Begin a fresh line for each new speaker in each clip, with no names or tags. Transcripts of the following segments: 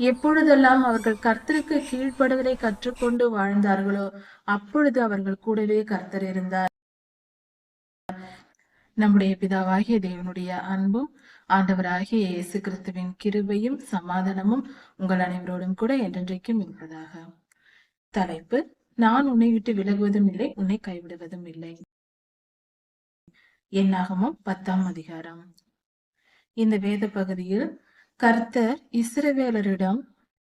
எப்பொழுதெல்லாம் அவர்கள் கர்த்தருக்கு கீழ்ப்படுவதை கற்றுக்கொண்டு வாழ்ந்தார்களோ அப்பொழுது அவர்கள் கூடவே கர்த்தர் இருந்தார். நம்முடைய பிதாவாகிய தேவனுடைய அன்பும் ஆண்டவராகிய இயேசு கிறிஸ்துவின் கிருபையும் சமாதானமும் உங்கள் அனைவரோடும் கூட என்றென்றைக்கும் இருப்பதாக. தலைப்பு நான் உன்னை விட்டு விலகுவதும் இல்லை உன்னை கைவிடுவதும் இல்லை. என்னாகமும் பத்தாம் அதிகாரம். இந்த வேத பகுதியில் கர்த்தர் இஸ்ரவேலரிடம்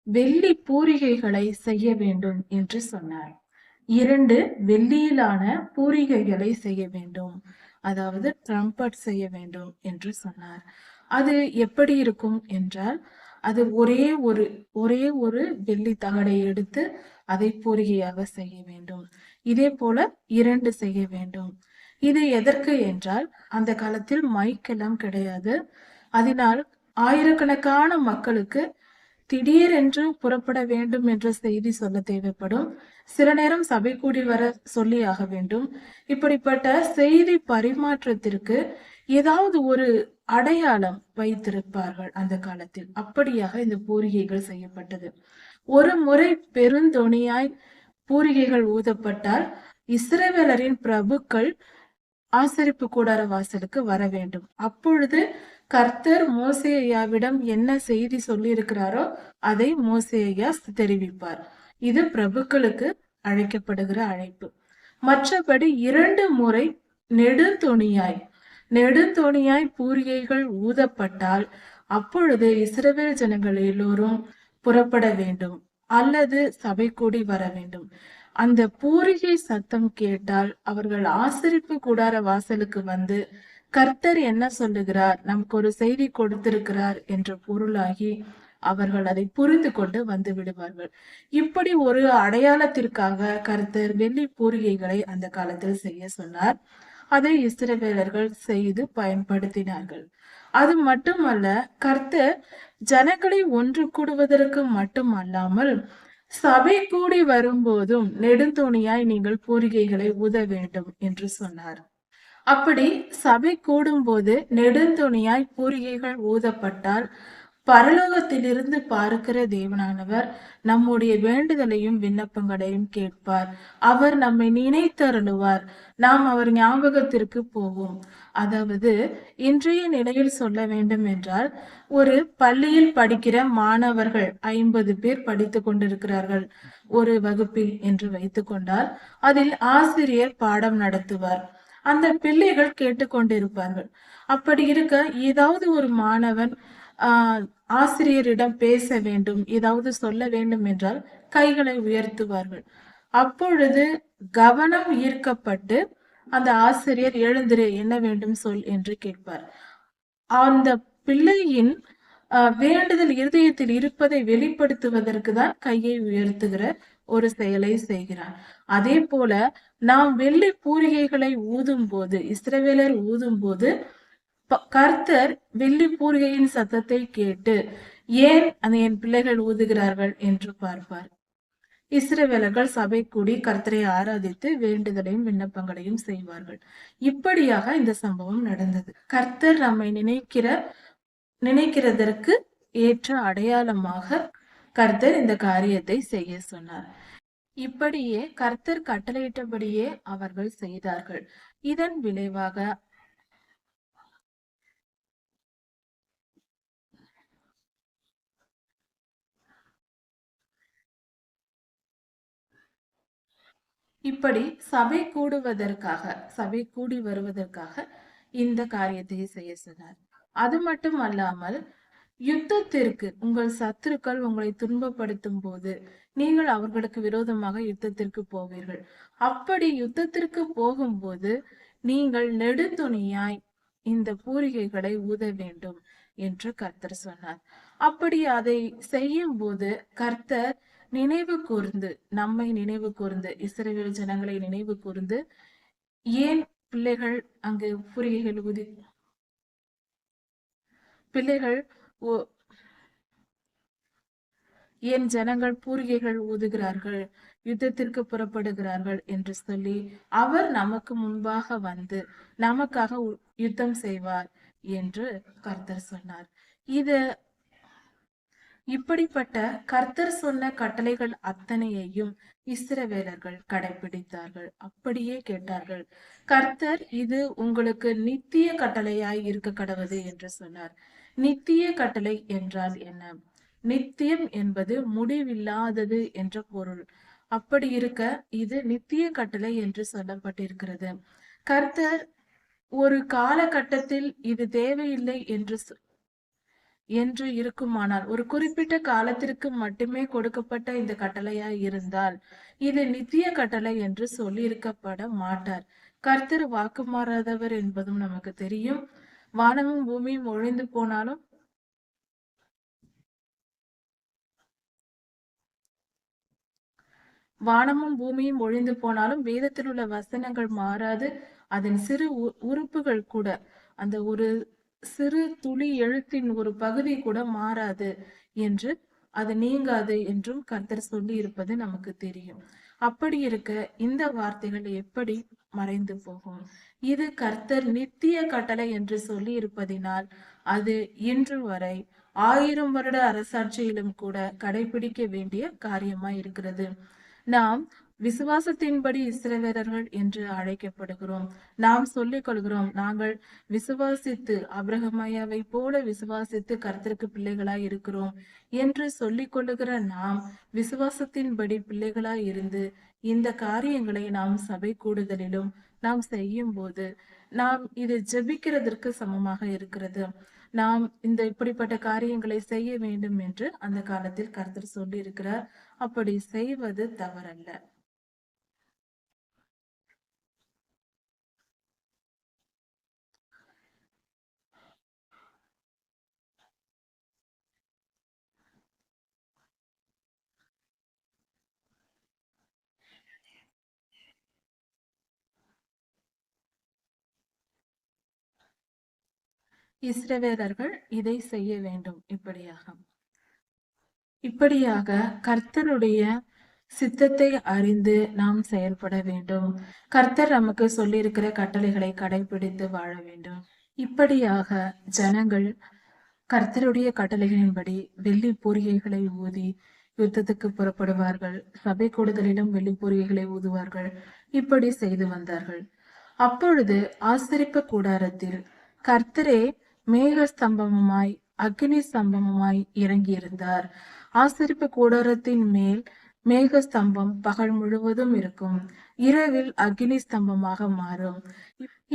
வெள்ளி பூரிகைகளை செய்ய வேண்டும் என்று சொன்னார். இரண்டு வெள்ளியிலான பூரிகைகளை செய்ய வேண்டும். அதாவது ட்ரம்பட் செய்ய வேண்டும் என்று சொன்னார். அது எப்படி இருக்கும் என்றால் அது ஒரே ஒரு ஒரே ஒரு வெள்ளி தகடை எடுத்து அதை பூரிகையாக செய்ய வேண்டும். இதே போல இரண்டு செய்ய வேண்டும். இது எதற்கு என்றால் அந்த காலத்தில் மைக்கெல்லாம் கிடையாது. அதனால் ஆயிரக்கணக்கான மக்களுக்கு திடீரென்று புறப்பட வேண்டும் என்ற செய்தி சொல்ல தேவைப்படும். சில நேரம் சபை கூடி வர சொல்லி ஆக வேண்டும். இப்படிப்பட்ட செய்தி பரிமாற்றத்திற்கு ஏதாவது ஒரு அடையாளம் வைத்திருப்பார்கள் அந்த காலத்தில். அப்படியாக இந்த பூரிகைகள் செய்யப்பட்டது. ஒரு முறை பெருந்தொனியாய் பூரிகைகள் ஊதப்பட்டால் இஸ்ரேவேலரின் பிரபுக்கள் ஆசரிப்பு கூடார வாசலுக்கு வர வேண்டும். அப்பொழுது கர்த்தர் மோசேயாவிடம் என்ன செய்தி சொல்லி இருக்கிறாரோ அதை மோசேயா தெரிவிப்பார். இது பிரபுக்களுக்கு அழைக்கப்படுகிற அழைப்பு. மற்றபடி இரண்டு முறை நெடுந்தொணியாய் நெடுந்தொணியாய் பூரிகைகள் ஊதப்பட்டால் அப்பொழுது இஸ்ரவேல் ஜனங்கள் எல்லோரும் புறப்பட வேண்டும் அல்லது சபை கூடி வர வேண்டும். அந்த பூரிகை சத்தம் கேட்டால் அவர்கள் ஆசரிப்பு கூடார வாசலுக்கு வந்து கர்த்தர் என்ன சொல்லுகிறார்? நமக்கு ஒரு செய்தி கொடுத்திருக்கிறார் என்ற பொருளாகி அவர்கள் அதை புரிந்து கொண்டு வந்து விடுவார்கள். இப்படி ஒரு அடையாளத்திற்காக கர்த்தர் வெள்ளி பூரிகைகளை அந்த காலத்தில் செய்ய சொன்னார். அதை இஸ்ரவேலர்கள் செய்து பயன்படுத்தினார்கள். அது மட்டுமல்ல கர்த்தர் ஜனங்களை ஒன்று கூடுவதற்கு மட்டுமல்லாமல் சபை கூடி வரும்போதும் நெடுந்தோணியாய் நீங்கள் பூரிகைகளை ஊத வேண்டும் என்று சொன்னார். அப்படி சபை கூடும்போது நெடுந்துணியாய் பூரிகைகள் ஊதப்பட்டால் பரலோகத்திலிருந்து பார்க்கிற தேவனானவர் நம்முடைய வேண்டுதலையும் விண்ணப்பங்களையும் கேட்பார். அவர் நம்மை நினைத்தருளுவார். நாம் அவர் ஞாபகத்திற்கு போவோம். அதாவது இன்றைய நிலையில் சொல்ல வேண்டும் என்றால் ஒரு பள்ளியில் படிக்கிற மாணவர்கள் ஐம்பது பேர் படித்து கொண்டிருக்கிறார்கள் ஒரு வகுப்பில் என்று வைத்துக்கொண்டால் அதில் ஆசிரியர் பாடம் நடத்துவார். அந்த பிள்ளைகள் கேட்டுக்கொண்டிருப்பார்கள். அப்படி இருக்க ஏதாவது ஒரு மாணவன் ஆஹ் ஆசிரியரிடம் பேச வேண்டும் ஏதாவது சொல்ல வேண்டும் என்றால் கைகளை உயர்த்துவார்கள். அப்பொழுது கவனம் ஈர்க்கப்பட்டு அந்த ஆசிரியர் எழுந்திரு என்ன வேண்டும் சொல் என்று கேட்பார். அந்த பிள்ளையின் வேண்டுதல் இருதயத்தில் இருப்பதை வெளிப்படுத்துவதற்கு தான் கையை உயர்த்துகிற ஒரு செயலை செய்கிறார். அதே போல நாம் வெள்ளி பூரிகைகளை ஊதும் போது இஸ்ரவேலர் ஊதும் போது கர்த்தர் வெள்ளி பூரிகையின் சத்தத்தை கேட்டு ஏன் அந்த என் பிள்ளைகள் ஊதுகிறார்கள்? என்று பார்ப்பார். இஸ்ரவேலர்கள் சபை கூடி கர்த்தரை ஆராதித்து வேண்டுதலையும் விண்ணப்பங்களையும் செய்வார்கள். இப்படியாக இந்த சம்பவம் நடந்தது. கர்த்தர் நம்மை நினைக்கிற நினைக்கிறதற்கு ஏற்ற அடையாளமாக கர்த்தர் இந்த காரியத்தை செய்ய சொன்னார். இப்படியே கர்த்தர் கட்டளையிட்டபடியே அவர்கள் செய்தார்கள். இதன் விளைவாக இப்படி சபை கூடுவதற்காக சபை கூடி வருவதற்காக இந்த காரியத்தை செய்ய சொன்னார். அது மட்டும் அல்லாமல் யுத்தத்திற்கு உங்கள் சத்துருக்கள் உங்களை துன்பப்படுத்தும் போது நீங்கள் அவர்களுக்கு விரோதமாக யுத்தத்திற்கு போவீர்கள். அப்படி யுத்தத்திற்கு போகும்போது நீங்கள் நெடுந்துணியாய் இந்த பூரிகைகளை ஊத வேண்டும் என்று கர்த்தர் சொன்னார். அப்படி அதை செய்யும் போது கர்த்தர் நினைவு கூர்ந்து நம்மை நினைவு கூர்ந்து இஸ்ரேல் ஜனங்களை நினைவு கூர்ந்து ஏன் பிள்ளைகள் அங்கு பூரிகைகள் ஊதி பிள்ளைகள் என் ஜனங்கள் பூரிகைகள் ஊதுகிறார்கள் யுத்தத்திற்கு புறப்படுகிறார்கள் என்று சொல்லி அவர் நமக்கு முன்பாக வந்து நமக்காக யுத்தம் செய்வார் என்று கர்த்தர் சொன்னார். இது இப்படிப்பட்ட கர்த்தர் சொன்ன கட்டளைகள் அத்தனையையும் இஸ்ரவேலர்கள் கடைபிடித்தார்கள். அப்படியே கேட்டார்கள் கர்த்தர் இது உங்களுக்கு நித்திய கட்டளையாய் இருக்க கடவுது என்று சொன்னார். நித்திய கட்டளை என்றால் என்ன? நித்தியம் என்பது முடிவில்லாதது என்ற பொருள். அப்படி இருக்க இது நித்திய கட்டளை என்று சொல்லப்பட்டிருக்கிறது. கர்த்தர் ஒரு காலகட்டத்தில் இது தேவையில்லை என்று என்று இருக்குமானால் ஒரு குறிப்பிட்ட காலத்திற்கு மட்டுமே கொடுக்கப்பட்ட இந்த கட்டளையா இருந்தால் இது நித்திய கட்டளை என்று சொல்லியிருக்கப்பட மாட்டார். கர்த்தர் வாக்கு மாறாதவர் என்பதும் நமக்கு தெரியும். வானமும் பூமியும் ஒழிந்து போனாலும் வானமும் பூமியும் ஒழிந்து போனாலும் வேதத்தில் உள்ள வசனங்கள் மாறாது. அதன் சிறு உறுப்புகள் கூட அந்த ஒரு சிறு துளி எழுத்தின் ஒரு பகுதி கூட மாறாது என்று அது நீங்காது என்றும் கர்த்தர் சொல்லி இருப்பது நமக்கு தெரியும். அப்படி இருக்க இந்த வார்த்தைகள் எப்படி மறைந்து போகும். இது கர்த்தர் நித்திய கட்டளை என்று சொல்லி இருப்பதினால் அது இன்று வரை ஆயிரம் வருட அரசாட்சியிலும் கூட கடைபிடிக்க வேண்டிய காரியமா இருக்கிறது நாம் விசுவாசத்தின்படி இஸ்ரவேலர்கள் என்று அழைக்கப்படுகிறோம். நாம் சொல்லிக் கொள்கிறோம் நாங்கள் விசுவாசித்து அப்ரஹமையாவை போல விசுவாசித்து கர்த்தருக்கு பிள்ளைகளாய் இருக்கிறோம் என்று சொல்லிக் கொள்ளுகிற நாம் விசுவாசத்தின்படி பிள்ளைகளாய் இருந்து இந்த காரியங்களை நாம் சபை கூடுதலிலும் நாம் செய்யும் போது நாம் இது ஜெபிக்கிறதற்கு சமமாக இருக்கிறது. நாம் இந்த இப்படிப்பட்ட காரியங்களை செய்ய வேண்டும் என்று அந்த காலத்தில் கருத்தர் சொல்லி இருக்கிறார் அப்படி செய்வது தவறல்ல. இஸ்ரவேலர்கள் இதை செய்ய வேண்டும். இப்படியாக. இப்படியாக கர்த்தருடைய சித்தத்தை அறிந்து நாம் செயல்பட வேண்டும். கர்த்தர் நமக்கு சொல்லியிருக்கிற கட்டளைகளை கடைபிடித்து வாழ வேண்டும். இப்படியாக ஜனங்கள் கர்த்தருடைய கட்டளைகளின்படி வெள்ளி பூரிகைகளை ஊதி யுத்தத்துக்கு புறப்படுவார்கள். சபை கூடுதலிலும் வெள்ளி பூரிகைகளை ஊதுவார்கள். இப்படி செய்து வந்தார்கள். அப்பொழுது ஆசிரிப்பு கூடாரத்தில் கர்த்தரே மேக ஸ்தம்பமாய் அக்னி ஸ்தம்பமுமாய் இறங்கியிருந்தார். ஆசிரிப்பு கூடாரத்தின் மேல் மேக ஸ்தம்பம் பகல் முழுவதும் இருக்கும். இரவில் அக்னி ஸ்தம்பமாக மாறும்.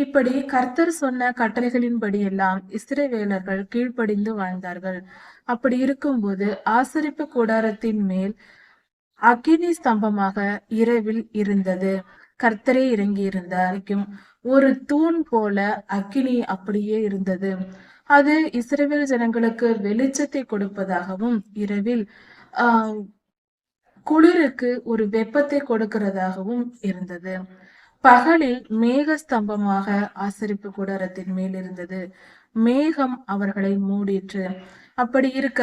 இப்படி கர்த்தர் சொன்ன கட்டளைகளின்படி எல்லாம் இஸ்ரேவேலர்கள் கீழ்ப்படிந்து வாழ்ந்தார்கள். அப்படி இருக்கும்போது ஆசரிப்பு கூடாரத்தின் மேல் அக்னி ஸ்தம்பமாக இரவில் இருந்தது. கர்த்தரே இறங்கி இருந்தார் ஒரு தூண் போல அக்கினி அப்படியே இருந்தது. அது இஸ்ரேவேல் ஜனங்களுக்கு வெளிச்சத்தை கொடுப்பதாகவும் இரவில் ஆஹ் குளிருக்கு ஒரு வெப்பத்தை கொடுக்கிறதாகவும் இருந்தது. பகலில் மேக ஸ்தம்பமாக ஆசரிப்பு கூடாரத்தின் மேல் இருந்தது. மேகம் அவர்களை மூடிற்று. அப்படி இருக்க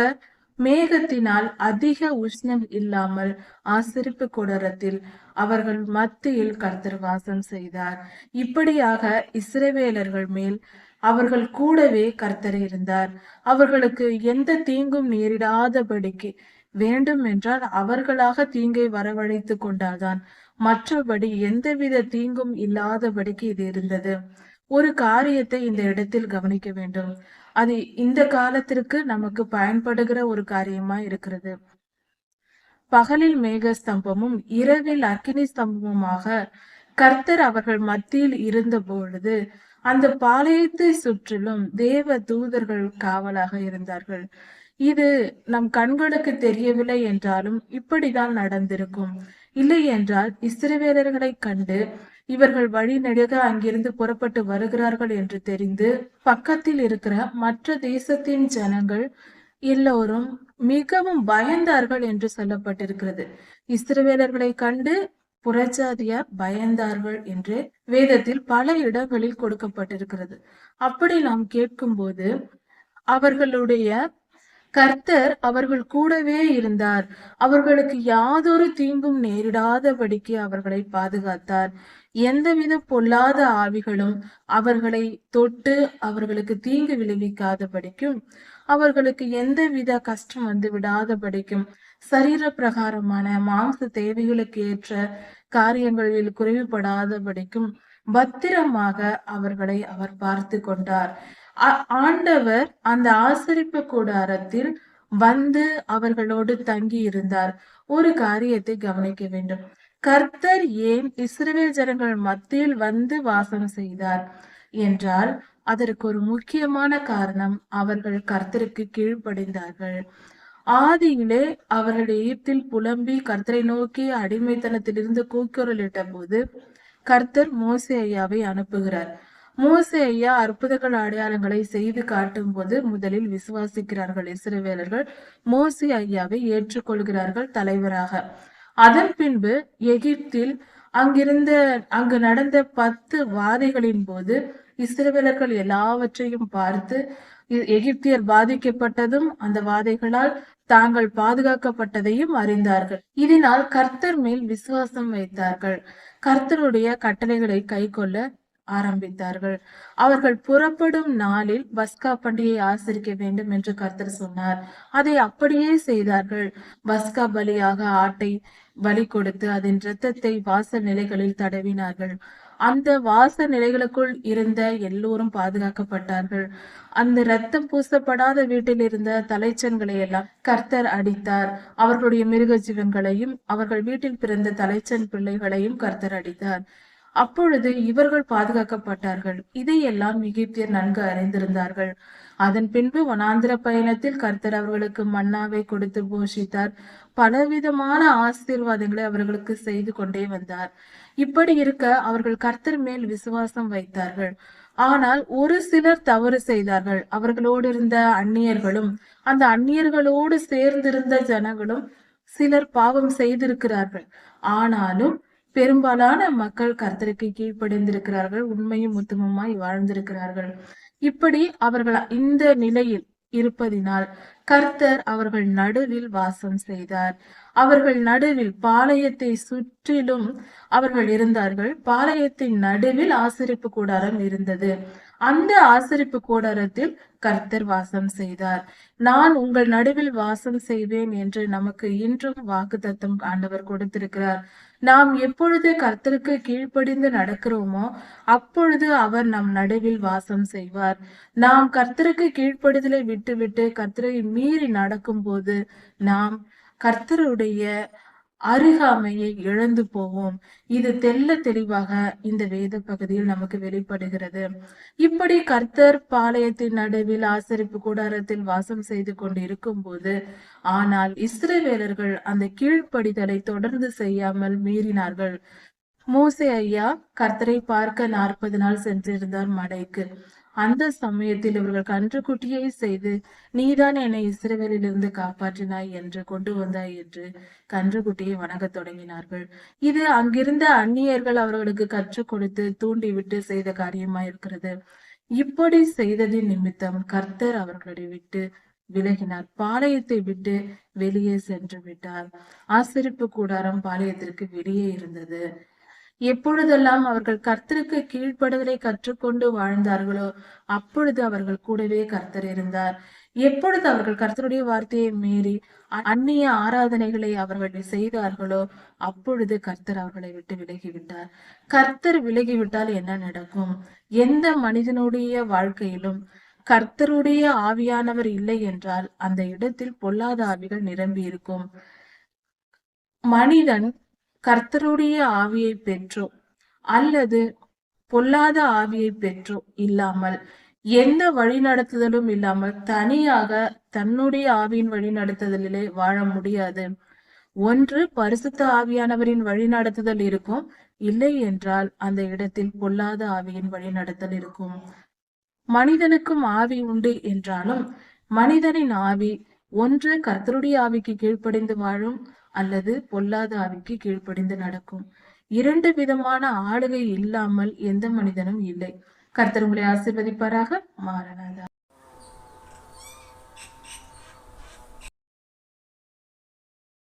மேகத்தினால் அதிக உஷ்ணம் இல்லாமல் ஆசிரிப்பு கூடாரத்தில் அவர்கள் மத்தியில் கர்த்தர் வாசம் செய்தார். இப்படியாக இஸ்ரவேலர்கள் மேல் அவர்கள் கூடவே கர்த்தர் இருந்தார். அவர்களுக்கு எந்த தீங்கும் நேரிடாதபடிக்கு வேண்டும் என்றால் அவர்களாக தீங்கை வரவழைத்து கொண்டால்தான். மற்றபடி எந்தவித தீங்கும் இல்லாதபடிக்கு இது இருந்தது. ஒரு காரியத்தை இந்த இடத்தில் கவனிக்க வேண்டும். அது இந்த காலத்திற்கு நமக்கு பயன்படுகிற ஒரு காரியமா இருக்கிறது. பகலில் மேக ஸ்தம்பமும் இரவில் அக்கினி ஸ்தம்பமுமாக கர்த்தர் அவர்கள் மத்தியில் இருந்த பொழுது அந்த பாளையத்தை சுற்றிலும் தேவ தூதர்கள் காவலாக இருந்தார்கள். இது நம் கண்களுக்கு தெரியவில்லை என்றாலும் இப்படிதான் நடந்திருக்கும். இல்லை என்றால் இஸ்ரவேலர்களை கண்டு இவர்கள் வழி நெடுக அங்கிருந்து புறப்பட்டு வருகிறார்கள் என்று தெரிந்து பக்கத்தில் இருக்கிற மற்ற தேசத்தின் ஜனங்கள் எல்லோரும் மிகவும் பயந்தார்கள் என்று சொல்லப்பட்டிருக்கிறது. இஸ்ரவேலர்களை கண்டு புறஜாதியார் பயந்தார்கள் என்று வேதத்தில் பல இடங்களில் கொடுக்கப்பட்டிருக்கிறது. அப்படி நாம் கேட்கும்போது அவர்களுடைய கர்த்தர் அவர்கள் கூடவே இருந்தார். அவர்களுக்கு யாதொரு தீங்கும் நேரிடாதபடிக்கு அவர்களை பாதுகாத்தார். எந்தவித பொல்லாத ஆவிகளும் அவர்களை தொட்டு அவர்களுக்கு தீங்கு விளைவிக்காதபடிக்கும் அவர்களுக்கு எந்தவித கஷ்டம் வந்து விடாதபடிக்கும் சரீர பிரகாரமான மாம்ச தேவைகளுக்கு ஏற்ற காரியங்களில் குறைவுபடாதபடிக்கும் பத்திரமாக அவர்களை அவர் பார்த்து கொண்டார். ஆண்டவர் அந்த ஆசரிப்பு கூடாரத்தில் வந்து அவர்களோடு தங்கி இருந்தார் ஒரு காரியத்தை கவனிக்க வேண்டும். கர்த்தர் ஏன் இஸ்ரேல் ஜனங்கள் மத்தியில் வந்து வாசம் செய்தார்? என்றால் அதற்கு ஒரு முக்கியமான காரணம் அவர்கள் கர்த்தருக்கு கீழ்ப்படைந்தார்கள். ஆதியிலே அவர்கள் எகிப்தில் புலம்பி கர்த்தரை நோக்கி அடிமைத்தனத்திலிருந்து கூக்குரலிட்ட போது கர்த்தர் மோசே ஐயாவை அனுப்புகிறார். மோசே ஐயா அற்புதங்கள் அடையாளங்களை செய்து காட்டும் போது முதலில் விசுவாசிக்கிறார்கள் இஸ்ரவேலர்கள். மோசே ஐயாவை ஏற்றுக்கொள்கிறார்கள் தலைவராக. அதன் பின்பு எகிப்தில் அங்கிருந்த அங்கு நடந்த பத்து வாதைகளின் போது இஸ்ரவேலர்கள் எல்லாவற்றையும் பார்த்து எகிப்தியர் பாதிக்கப்பட்டதும் அந்த வாதைகளால் தாங்கள் பாதுகாக்கப்பட்டதையும் அறிந்தார்கள். இதனால் கர்த்தர் மேல் விசுவாசம் வைத்தார்கள். கர்த்தருடைய கட்டளைகளை கை கொள்ள ஆரம்பித்தார்கள். அவர்கள் புறப்படும் நாளில் பஸ்கா பண்டிகையை ஆசரிக்க வேண்டும் என்று கர்த்தர் சொன்னார். அதை அப்படியே செய்தார்கள். பஸ்கா பலியாக ஆட்டை பலி கொடுத்து அதன் இரத்தத்தை வாச நிலைகளில் தடவினார்கள். அந்த வாச நிலைகளுக்குள் இருந்த எல்லோரும் பாதுகாக்கப்பட்டார்கள். அந்த ரத்தம் பூசப்படாத வீட்டில் இருந்த தலைச்சன்களை எல்லாம் கர்த்தர் அடித்தார். அவர்களுடைய மிருக ஜீவன்களையும் அவர்கள் வீட்டில் பிறந்த தலைச்சன் பிள்ளைகளையும் கர்த்தர் அடித்தார். அப்பொழுது இவர்கள் பாதுகாக்கப்பட்டார்கள். இதையெல்லாம் எகிப்தியர் நன்கு அறிந்திருந்தார்கள். அதன் பின்பு வனாந்திர பயணத்தில் கர்த்தர் அவர்களுக்கு மன்னாவை கொடுத்து போஷித்தார். பலவிதமான ஆசீர்வாதங்களை அவர்களுக்கு செய்து கொண்டே வந்தார். இப்படி இருக்க அவர்கள் கர்த்தர் மேல் விசுவாசம் வைத்தார்கள். ஆனால் ஒரு சிலர் தவறு செய்தார்கள். அவர்களோடு இருந்த அந்நியர்களும் அந்த அந்நியர்களோடு சேர்ந்திருந்த ஜனங்களும் சிலர் பாவம் செய்திருக்கிறார்கள். ஆனாலும் பெரும்பாலான மக்கள் கர்த்தருக்கு கீழ்ப்படைந்திருக்கிறார்கள் உண்மையும் உத்தமமாய் வாழ்ந்திருக்கிறார்கள். இப்படி அவர்கள் இந்த நிலையில் இருப்பதினால் கர்த்தர் அவர்கள் நடுவில் வாசம் செய்தார். அவர்கள் நடுவில் பாளையத்தை சுற்றிலும் அவர்கள் இருந்தார்கள். பாளையத்தின் நடுவில் ஆசரிப்பு கூடாரம் இருந்தது. அந்த ஆசரிப்பு கூடாரத்தில் கர்த்தர் வாசம் செய்தார். நான் உங்கள் நடுவில் வாசம் செய்வேன் என்று நமக்கு இன்றும் வாக்குத்தத்தம் ஆண்டவர் கொடுத்திருக்கிறார். நாம் எப்பொழுது கர்த்தருக்கு கீழ்ப்படிந்து நடக்கிறோமோ அப்பொழுது அவர் நம் நடுவில் வாசம் செய்வார். நாம் கர்த்தருக்கு கீழ்ப்படிதலை விட்டுவிட்டு கர்த்தரை மீறி நடக்கும் போது நாம் கர்த்தருடைய அருகாமையை இழந்து போவோம். இது தெள்ள தெளிவாக இந்த வேத பகுதியில் நமக்கு வெளிப்படுகிறது. இப்படி கர்த்தர் பாளையத்தின் நடுவில் ஆசரிப்பு கூடாரத்தில் வாசம் செய்து கொண்டு இருக்கும்போது ஆனால் இஸ்ரேவேலர்கள் அந்த கீழ்ப்படிதலை தொடர்ந்து செய்யாமல் மீறினார்கள். மோசே ஐயா கர்த்தரை பார்க்க நாற்பது நாள் சென்றிருந்தார் மடைக்கு அந்த சமயத்தில் இவர்கள் கன்றுக்குட்டியை செய்து நீதான் என்னை இஸ்ரவேலிலிருந்து காப்பாற்றினாய் என்று கொண்டு வந்தாய் என்று கன்றுக்குட்டியை வணங்கத் தொடங்கினார்கள். இது அங்கிருந்த அந்நியர்கள் அவர்களுக்கு கற்றுக் கொடுத்து தூண்டிவிட்டு செய்த காரியமா இருக்கிறது இப்படி செய்ததின் நிமித்தம் கர்த்தர் அவர்களை விட்டு விலகினார். பாளையத்தை விட்டு வெளியே சென்று விட்டார். ஆசிரிப்பு கூடாரம் பாளையத்திற்கு வெளியே இருந்தது. எப்பொழுதெல்லாம் அவர்கள் கர்த்தருக்கு கீழ்ப்படுதலை கற்றுக்கொண்டு வாழ்ந்தார்களோ அப்பொழுது அவர்கள் கூடவே கர்த்தர் இருந்தார். எப்பொழுது அவர்கள் கர்த்தருடைய வார்த்தையை மீறி அந்நிய ஆராதனைகளை அவர்கள் செய்தார்களோ அப்பொழுது கர்த்தர் அவர்களை விட்டு விலகிவிட்டார். கர்த்தர் விலகிவிட்டால் என்ன நடக்கும்? எந்த மனிதனுடைய வாழ்க்கையிலும் கர்த்தருடைய ஆவியானவர் இல்லை என்றால் அந்த இடத்தில் பொல்லாத ஆவிகள் நிரம்பி இருக்கும் மனிதன் கர்த்தருடைய ஆவியை பெற்றோ? அல்லது பொல்லாத ஆவியை பெற்றோ? இல்லாமல் எந்த வழிநடத்துதலும் இல்லாமல் தனியாக தன்னுடைய ஆவியின் வழிநடத்துதலிலே வாழ முடியாது. ஒன்று பரிசுத்த ஆவியானவரின் வழிநடத்துதல் இருக்கும். இல்லை என்றால் அந்த இடத்தில் பொல்லாத ஆவியின் வழிநடத்தல் இருக்கும். மனிதனுக்கும் ஆவி உண்டு என்றாலும் மனிதனின் ஆவி ஒன்று கர்த்தருடைய ஆவிக்கு கீழ்ப்படிந்து வாழும். அல்லது பொல்லாத ஆவிக்கு கீழ்ப்படிந்து நடக்கும். இரண்டு விதமான ஆளுகை இல்லாமல் எந்த மனிதனும் இல்லை. கர்த்தர் உங்களை ஆசீர்வதிப்பாராக. மாறனாதா